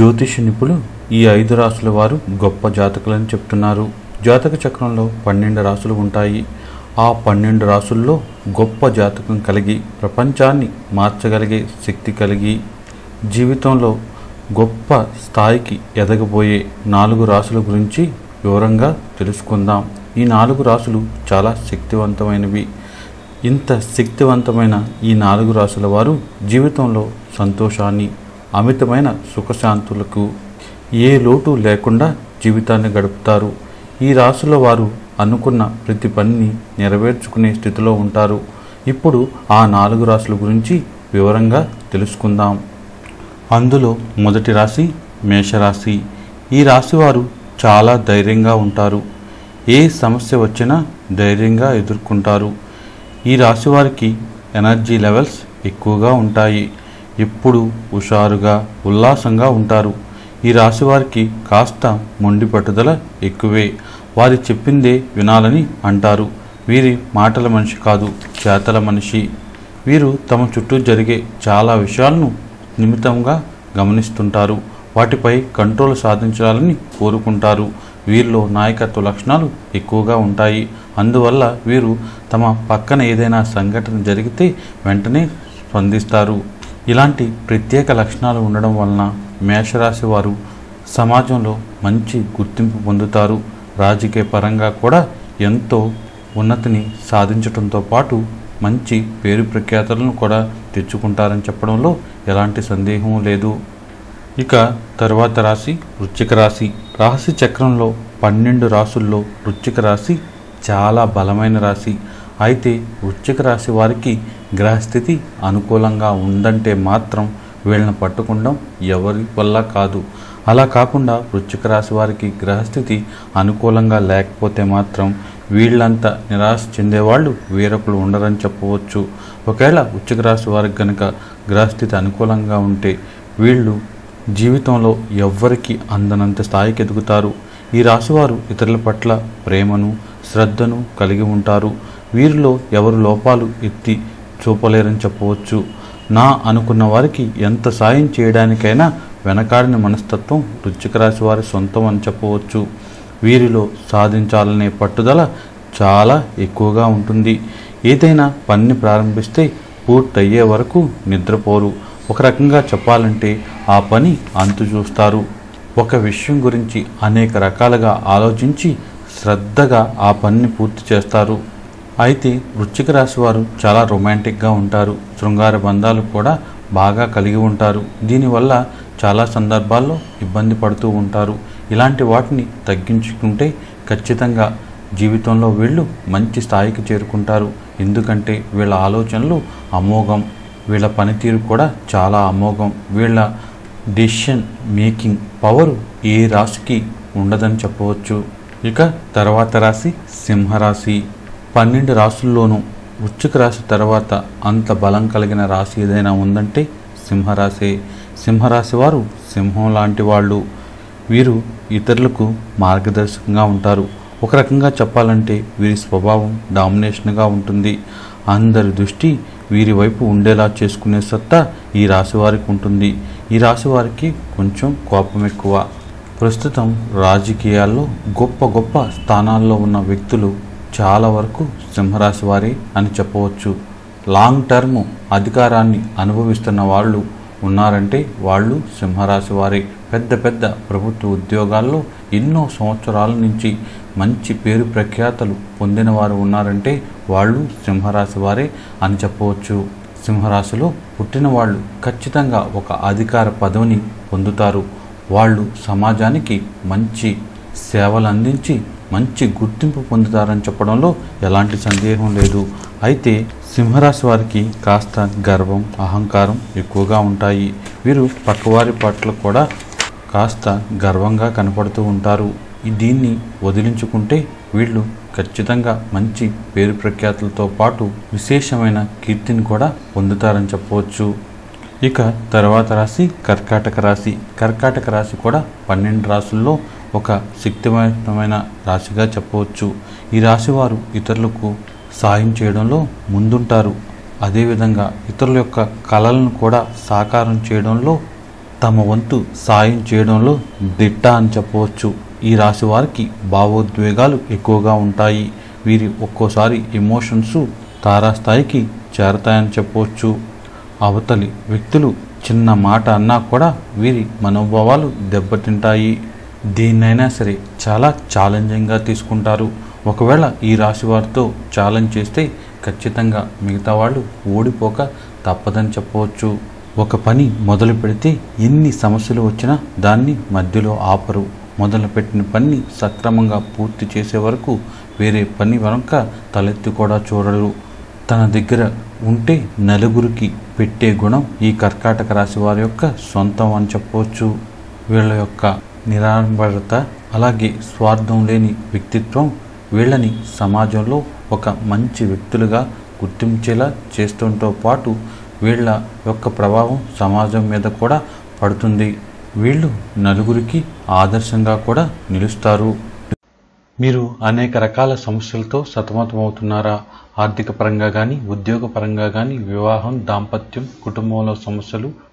జ్యోతిష నిపుణులు ఈ ఐదు రాసుల వారు గొప్ప జాతకులని చెప్తున్నారు. జాతక చక్రంలో పన్నెండు రాసులు ఉంటాయి. ఆ పన్నెండు రాసుల్లో గొప్ప జాతకం కలిగి ప్రపంచాన్ని మార్చగలిగే శక్తి కలిగి జీవితంలో గొప్ప స్థాయికి ఎదగబోయే నాలుగు రాసుల గురించి వివరంగా తెలుసుకుందాం. ఈ నాలుగు రాసులు చాలా శక్తివంతమైనవి. ఇంత శక్తివంతమైన ఈ నాలుగు రాసుల వారు జీవితంలో సంతోషాన్ని అమితమైన సుఖశాంతులకు ఏ లోటు లేకుండా జీవితాన్ని గడుపుతారు. ఈ రాశిలో వారు అనుకున్న ప్రతి పనిని నెరవేర్చుకునే స్థితిలో ఉంటారు. ఇప్పుడు ఆ నాలుగు రాశుల గురించి వివరంగా తెలుసుకుందాం. అందులో మొదటి రాశి మేషరాశి. ఈ రాశి వారు చాలా ధైర్యంగా ఉంటారు. ఏ సమస్య వచ్చినా ధైర్యంగా ఎదుర్కొంటారు. ఈ రాశి వారికి ఎనర్జీ లెవెల్స్ ఎక్కువగా ఉంటాయి. ఎప్పుడు హుషారుగా ఉల్లాసంగా ఉంటారు. ఈ రాశి వారికి కాస్త మొండి పట్టుదల ఎక్కువే. వారి చెప్పిందే వినాలని అంటారు. వీరి మాటల మనిషి కాదు చేతల మనిషి. వీరు తమ చుట్టూ జరిగే చాలా విషయాలను నిమిత్తంగా గమనిస్తుంటారు. వాటిపై కంట్రోల్ సాధించాలని కోరుకుంటారు. వీరిలో నాయకత్వ లక్షణాలు ఎక్కువగా ఉంటాయి. అందువల్ల వీరు తమ పక్కన ఏదైనా సంఘటన జరిగితే వెంటనే స్పందిస్తారు. ఇలాంటి ప్రత్యేక లక్షణాలు ఉండడం వలన మేషరాశి వారు సమాజంలో మంచి గుర్తింపు పొందుతారు. రాజకీయ పరంగా కూడా ఎంతో ఉన్నతిని సాధించడంతో పాటు మంచి పేరు ప్రఖ్యాతలను కూడా తెచ్చుకుంటారని చెప్పడంలో ఎలాంటి సందేహం లేదు. ఇక తర్వాత రాశి వృశ్చిక రాశి. రాశి చక్రంలో పన్నెండు రాసుల్లో వృశ్చిక రాశి చాలా బలమైన రాశి. అయితే వృశ్చిక రాశి వారికి గ్రహస్థితి అనుకూలంగా ఉందంటే మాత్రం వీళ్ళని పట్టుకుండం ఎవరి వల్ల కాదు. అలా కాకుండా వృశ్చిక రాశి వారికి గ్రహస్థితి అనుకూలంగా లేకపోతే మాత్రం వీళ్ళంత నిరాశ చెందేవాళ్ళు వేరొకరు ఉండరని చెప్పవచ్చు. ఒకవేళ వృశ్చిక రాశి వారికి కనుక గ్రహస్థితి అనుకూలంగా ఉంటే వీళ్ళు జీవితంలో ఎవ్వరికి అందనంత స్థాయికి ఎదుగుతారు. ఈ రాశివారు ఇతరుల పట్ల ప్రేమను శ్రద్ధను కలిగి ఉంటారు. వీరిలో ఎవరు లోపాలు ఎత్తి చూపలేరని చెప్పవచ్చు. నా అనుకున్న వారికి ఎంత సాయం చేయడానికైనా వెనకాడిన మనస్తత్వం రుచికరాశి రాశి వారి సొంతం అని చెప్పవచ్చు. వీరిలో సాధించాలనే పట్టుదల చాలా ఎక్కువగా ఉంటుంది. ఏదైనా పనిని ప్రారంభిస్తే పూర్తయ్యే వరకు నిద్రపోరు. ఒక రకంగా చెప్పాలంటే ఆ పని అంతు చూస్తారు. ఒక విషయం గురించి అనేక రకాలుగా ఆలోచించి శ్రద్ధగా ఆ పనిని పూర్తి చేస్తారు. అయితే వృశ్చిక రాశి వారు చాలా రొమాంటిక్గా ఉంటారు. శృంగార బంధాలు కూడా బాగా కలిగి ఉంటారు. దీనివల్ల చాలా సందర్భాల్లో ఇబ్బంది పడుతూ ఉంటారు. ఇలాంటి వాటిని తగ్గించుకుంటే ఖచ్చితంగా జీవితంలో వీళ్ళు మంచి స్థాయికి చేరుకుంటారు. ఎందుకంటే వీళ్ళ ఆలోచనలు అమోఘం వీళ్ళ పనితీరు కూడా చాలా అమోఘం. వీళ్ళ డిసిషన్ మేకింగ్ పవర్ ఏ రాశికి ఉండదని చెప్పవచ్చు. ఇక తర్వాత రాశి సింహరాశి. పన్నెండు రాశుల్లోనూ వృశ్చిక రాశి తర్వాత అంత బలం కలిగిన రాశి ఏదైనా ఉందంటే సింహరాశి. సింహరాశి వారు సింహం లాంటి వాళ్ళు. వీరు ఇతరులకు మార్గదర్శకంగా ఉంటారు. ఒక రకంగా చెప్పాలంటే వీరి స్వభావం డామినేషన్గా ఉంటుంది. అందరి దృష్టి వీరి వైపు ఉండేలా చేసుకునే సత్తా ఈ రాశి వారికి ఉంటుంది. ఈ రాశి వారికి కొంచెం కోపం ఎక్కువ. ప్రస్తుతం రాజకీయాల్లో గొప్ప గొప్ప స్థానాల్లో ఉన్న వ్యక్తులు చాలా వరకు సింహరాశి వారే అని చెప్పవచ్చు. లాంగ్ టర్మ్ అధికారాన్ని అనుభవిస్తున్న వాళ్ళు ఉన్నారంటే వాళ్ళు సింహరాశి వారే. పెద్ద పెద్ద ప్రభుత్వ ఉద్యోగాల్లో ఎన్నో సంవత్సరాల నుంచి మంచి పేరు ప్రఖ్యాతలు పొందిన వారు ఉన్నారంటే వాళ్ళు సింహరాశి వారే అని చెప్పవచ్చు. సింహరాశిలో పుట్టిన వాళ్ళు ఖచ్చితంగా ఒక అధికార పదవిని పొందుతారు. వాళ్ళు సమాజానికి మంచి సేవలు అందించి మంచి గుర్తింపు పొందుతారని చెప్పడంలో ఎలాంటి సందేహం లేదు. అయితే సింహరాశి వారికి కాస్త గర్వం అహంకారం ఎక్కువగా ఉంటాయి. వీరు పక్కవారి పట్ల కూడా కాస్త గర్వంగా కనపడుతూ ఉంటారు. దీన్ని వదిలించుకుంటే వీళ్ళు ఖచ్చితంగా మంచి పేరు ప్రఖ్యాతులతో పాటు విశేషమైన కీర్తిని కూడా పొందుతారని చెప్పవచ్చు. ఇక తర్వాత రాశి కర్కాటక రాశి. కర్కాటక రాశి కూడా పన్నెండు రాసుల్లో ఒక శక్తివంతమైన రాశిగా చెప్పవచ్చు. ఈ రాశి వారు ఇతరులకు సాయం చేయడంలో ముందుంటారు. అదేవిధంగా ఇతరుల యొక్క కళలను కూడా సాకారం చేయడంలో తమ వంతు సాయం చేయడంలో దిట్ట అని చెప్పవచ్చు. ఈ రాశి వారికి భావోద్వేగాలు ఎక్కువగా ఉంటాయి. వీరి ఒక్కోసారి ఎమోషన్స్ తారాస్థాయికి చేరతాయని చెప్పవచ్చు. అవతలి వ్యక్తులు చిన్న మాట అన్నా కూడా వీరి మనోభావాలు దెబ్బతింటాయి. దేన్నైనా సరే చాలా ఛాలెంజింగ్గా తీసుకుంటారు. ఒకవేళ ఈ రాశి వారితో ఛాలెంజ్ చేస్తే ఖచ్చితంగా మిగతా వాళ్ళు ఓడిపోక తప్పదని చెప్పవచ్చు. ఒక పని మొదలు పెడితే ఎన్ని సమస్యలు వచ్చినా దాన్ని మధ్యలో ఆపరు. మొదలుపెట్టిన పనిని సక్రమంగా పూర్తి చేసే వరకు వేరే పని వెనక తలెత్తి కూడా చూడరు. తన దగ్గర ఉంటే నలుగురికి పెట్టే గుణం ఈ కర్కాటక రాశి వారి యొక్క సొంతం అని చెప్పవచ్చు. వీళ్ళ యొక్క నిరాడంబరత అలాగే స్వార్థం లేని వ్యక్తిత్వం వీళ్ళని సమాజంలో ఒక మంచి వ్యక్తులుగా గుర్తించేలా చేస్తుంతో పాటు వీళ్ళ యొక్క ప్రభావం సమాజం మీద కూడా పడుతుంది. వీళ్ళు నలుగురికి ఆదర్శంగా కూడా నిలుస్తారు. మీరు అనేక రకాల సమస్యలతో సతమతమవుతున్నారా? ఆర్థిక పరంగా కానీ ఉద్యోగపరంగా కానీ వివాహం దాంపత్యం కుటుంబంలో సమస్యలు